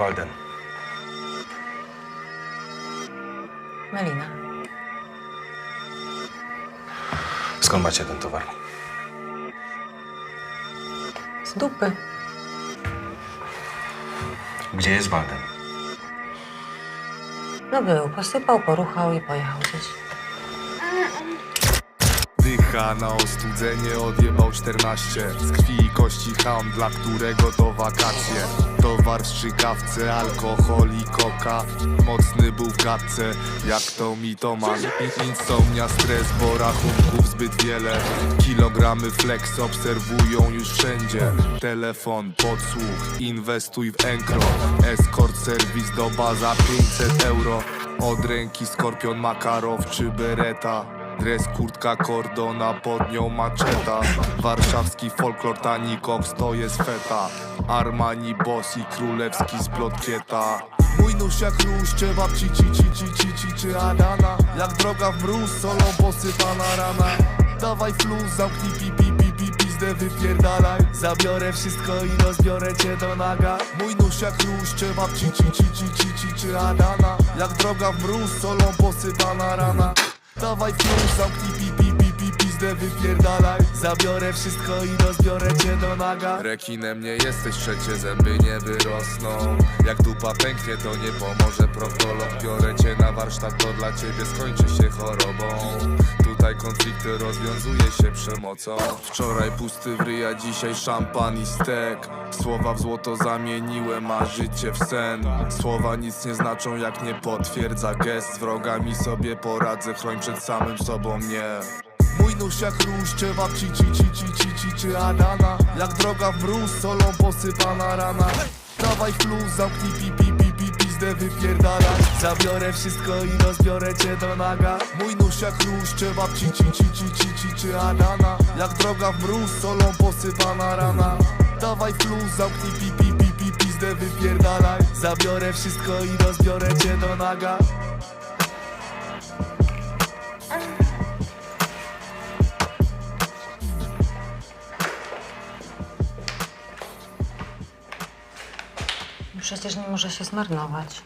Walden. Melina. Skąd macie ten towar? Z dupy. Gdzie jest Walden? No był, posypał, poruchał i pojechał gdzieś. Dycha na ostudzenie odjebał 14 Z krwi i kości ham, dla którego to wakacje. Towar w strzykawce, alkohol i koka. Mocny był w gadce, jak to mitoman Insomnia, stres, bo rachunków zbyt wiele. Kilogramy flex obserwują już wszędzie. Telefon, podsłuch, inwestuj w Enkro Escort, serwis, doba za 500 euro. Od ręki skorpion, makarow czy bereta Dres, kurtka, kordona, pod nią maczeta. Warszawski folklor, tani koks, to jest feta. Armani, boss i królewski splot kieta. Mój nóż jak róż, trzeba ci, ci, ci, ci, ci, ci, czy Adana? Jak droga w mróz, solą posypana rana. Dawaj fluz, zamknij pi, pi, pi, pi, pizdę wypierdalaj. Zabiorę wszystko i rozbiorę cię do naga. Mój nóż jak róż, trzeba ci, ci, ci, ci, ci, ci, czy Adana? Jak droga w mróz, solą posypana rana Dawaj flus, zamknij pi, pi, pi, pi, pizdę wypierdalaj. Zabiorę wszystko i rozbiorę cię do naga. Rekinem nie jesteś, trzecie zęby nie wyrosną. Jak dupa pęknie to nie pomoże proktolog Biorę cię na warsztat, to dla ciebie skończy się chorobą. Tutaj konflikty rozwiązuje się przemocą. Wczoraj pusty w ryja, dzisiaj szampan i stek. Słowa w złoto zamieniłem, a życie w sen. Słowa nic nie znaczą, jak nie potwierdza gest. Z wrogami sobie poradzę, chroń przed samym sobą mnie Mój nóż jak róż, trzeba ci, ci, ci, ci, ci, ci, czy Adana. Jak droga w mróz, solą posypana rana. Dawaj fluz, zamknij pi, pizdę wypierdalaj Zabiorę wszystko i rozbiorę cię do naga. Mój nóż jak róż, trzeba ci, ci, ci, ci, ci, ci, czy Adana. Jak droga w mróz, solą posypana rana. Dawaj fluz, zamknij pi, pi, pi, pi, pizdę wypierdalaj. Zabiorę wszystko i rozbiorę cię do naga Przecież nie może się zmarnować.